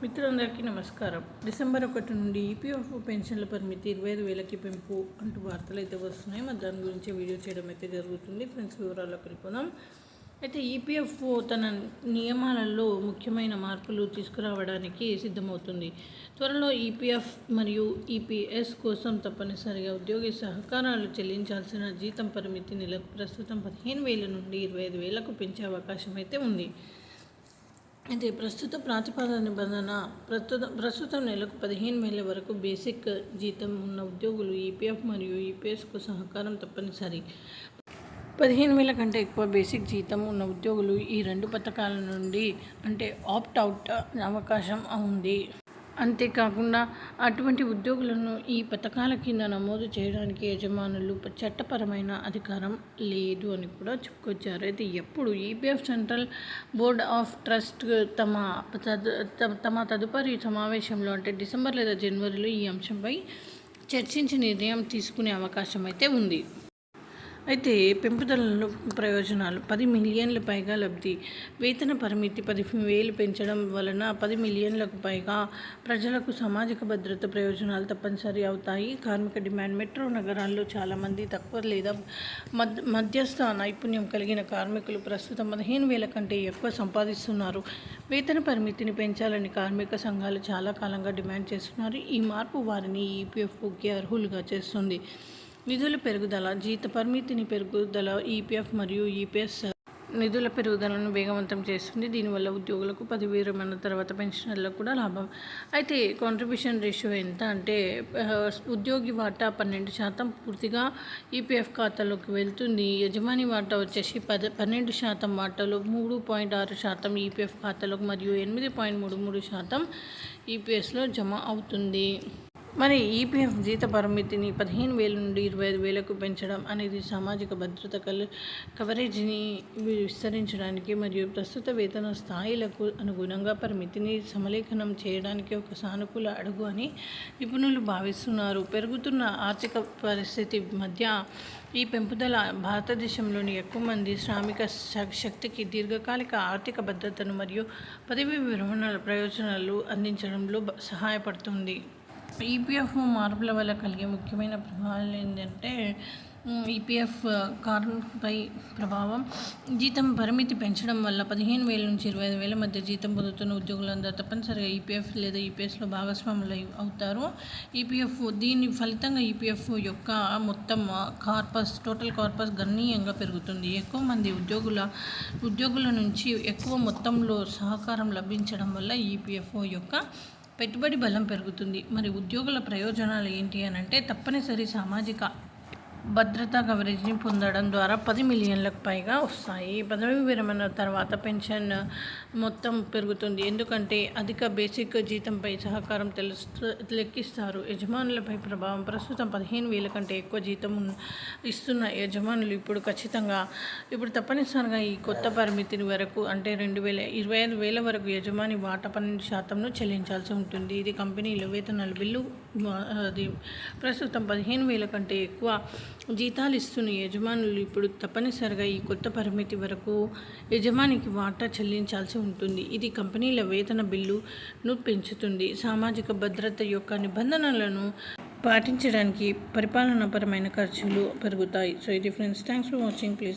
మిత్రులందరికీ నమస్కారం. డిసెంబర్ ఒకటి నుండి ఈపీఎఫ్ పెన్షన్ల పరిమితి ఇరవై ఐదు వేలకి పెంపు అంటూ వార్తలు అయితే వస్తున్నాయి. మరి దాని గురించి వీడియో చేయడం అయితే జరుగుతుంది. ఫ్రెండ్స్ వివరాల్లోకి వెళ్ళిపోదాం అయితే ఈపీఎఫ్ తన నియమాలలో ముఖ్యమైన మార్పులు తీసుకురావడానికి సిద్ధమవుతుంది. త్వరలో ఈపీఎఫ్ మరియు ఈపీఎస్ కోసం తప్పనిసరిగా ఉద్యోగి సహకారాలు చెల్లించాల్సిన జీతం పరిమితి నెలకు ప్రస్తుతం పదిహేను వేల నుండి ఇరవై ఐదు వేలకు పెంచే అవకాశం అయితే ఉంది. అయితే ప్రస్తుత ప్రాతిపద నిబంధన ప్రస్తుత ప్రస్తుతం నెలకు పదిహేను వేల వరకు బేసిక్ జీతం ఉన్న ఉద్యోగులు ఈపీఎఫ్ మరియు ఈపీఎస్కు సహకారం తప్పనిసరి. పదిహేను వేల కంటే ఎక్కువ బేసిక్ జీతం ఉన్న ఉద్యోగులు ఈ రెండు పథకాల నుండి అంటే ఆప్ట్ అవుట్ అవకాశం ఉంది. అంతేకాకుండా అటువంటి ఉద్యోగులను ఈ పథకాల కింద నమోదు చేయడానికి యజమానులు చట్టపరమైన అధికారం లేదు అని కూడా చెప్పుకొచ్చారు. అయితే ఎప్పుడు EPF central board of trust తమ తమ తదుపరి సమావేశంలో అంటే డిసెంబర్ లేదా జనవరిలో ఈ అంశంపై చర్చించి నిర్ణయం తీసుకునే అవకాశం అయితే ఉంది. అయితే పెంపుదలలో ప్రయోజనాలు. పది మిలియన్ల పైగా లబ్ధి. వేతన పరిమితి పది వేలు పెంచడం వలన పది మిలియన్లకు పైగా ప్రజలకు సామాజిక భద్రత ప్రయోజనాలు తప్పనిసరి అవుతాయి. కార్మిక డిమాండ్ మెట్రో నగరాల్లో చాలామంది తక్కువ లేదా మధ్యస్థ నైపుణ్యం కలిగిన కార్మికులు ప్రస్తుతం పదిహేను వేల కంటే ఎక్కువ సంపాదిస్తున్నారు. వేతన పరిమితిని పెంచాలని కార్మిక సంఘాలు చాలా కాలంగా డిమాండ్ చేస్తున్నారు. ఈ మార్పు వారిని ఈపీఎఫ్ఓకి అర్హులుగా చేస్తుంది. నిధుల పెరుగుదల జీత పరిమితిని పెరుగుదల ఈపీఎఫ్ మరియు ఈపీఎస్ నిధుల పెరుగుదలను వేగవంతం చేస్తుంది. దీనివల్ల ఉద్యోగులకు పది విరమణ తర్వాత పెన్షనర్లకు కూడా లాభం. అయితే కాంట్రిబ్యూషన్ రేషియో ఎంత అంటే ఉద్యోగి వాటా పన్నెండు శాతం పూర్తిగా ఈపీఎఫ్ ఖాతాలోకి వెళ్తుంది. యజమాని వాటా వచ్చేసి పద పన్నెండు శాతం వాటాలో మూడు పాయింట్ ఆరు శాతం ఈపీఎఫ్ ఖాతాలోకి మరియు ఎనిమిది పాయింట్ మూడు మూడు శాతం ఈపీఎస్లో జమ అవుతుంది. మరి ఈపీఎఫ్ జీత పరిమితిని పదిహేను వేల నుండి ఇరవై ఐదు వేలకు పెంచడం అనేది సామాజిక భద్రత కల్ కవరేజీని విస్తరించడానికి మరియు ప్రస్తుత వేతన స్థాయిలకు అనుగుణంగా పరిమితిని సమలేఖనం చేయడానికి ఒక సానుకూల అడుగు అని నిపుణులు భావిస్తున్నారు. పెరుగుతున్న ఆర్థిక పరిస్థితి మధ్య ఈ పెంపుదల భారతదేశంలోని ఎక్కువ మంది శ్రామిక శక్తికి దీర్ఘకాలిక ఆర్థిక భద్రతను మరియు పదవి విరమణ ప్రయోజనాలు అందించడంలో సహాయపడుతుంది. ఈపీఎఫ్ మార్పుల వల్ల కలిగే ముఖ్యమైన ప్రభావాలు ఏంటంటే ఈపీఎఫ్ కార్పై ప్రభావం జీతం పరిమితి పెంచడం వల్ల పదిహేను వేల నుంచి ఇరవై ఐదు వేల మధ్య జీతం పొందుతున్న ఉద్యోగులందరూ తప్పనిసరిగా ఈపీఎఫ్ లేదా ఈపీఎస్లో భాగస్వాములు అవుతారు. ఈపీఎఫ్ దీని ఫలితంగా ఈపీఎఫ్ యొక్క మొత్తం కార్పస్ టోటల్ కార్పస్ గణనీయంగా పెరుగుతుంది. ఎక్కువ మంది ఉద్యోగుల ఉద్యోగుల నుంచి ఎక్కువ మొత్తంలో సహకారం లభించడం వల్ల ఈపీఎఫ్ఓ యొక్క పెట్టుబడి బలం పెరుగుతుంది. మరి ఉద్యోగుల ప్రయోజనాలు ఏంటి అని అంటే తప్పనిసరి సామాజిక భద్రతా కవరేజ్ని పొందడం ద్వారా పది మిలియన్లకు పైగా వస్తాయి. పదవి విరమణ తర్వాత పెన్షన్ మొత్తం పెరుగుతుంది. ఎందుకంటే అధిక బేసిక్ జీతంపై సహకారం తెలుస్తూ లెక్కిస్తారు. యజమానులపై ప్రభావం ప్రస్తుతం పదిహేను వేల కంటే ఎక్కువ జీతం ఇస్తున్న యజమానులు ఇప్పుడు ఖచ్చితంగా ఇప్పుడు తప్పనిసరిగా ఈ కొత్త పరిమితిని వరకు అంటే రెండు వేల ఇరవై ఐదు వేల వరకు యజమాని వాటా పన్నెండు శాతంను చెల్లించాల్సి ఉంటుంది. ఇది కంపెనీలు వేతనాల బిల్లు అది ప్రస్తుతం పదిహేను వేల కంటే ఎక్కువ జీతాలు ఇస్తున్న యజమానులు ఇప్పుడు తప్పనిసరిగా ఈ కొత్త పరిమితి వరకు యజమానికి వాటా చెల్లించాల్సి ఉంటుంది. ఇది కంపెనీల వేతన బిల్లును పెంచుతుంది. సామాజిక భద్రత యొక్క నిబంధనలను పాటించడానికి పరిపాలనాపరమైన ఖర్చులు పెరుగుతాయి. సో ఇది friends thanks for watching please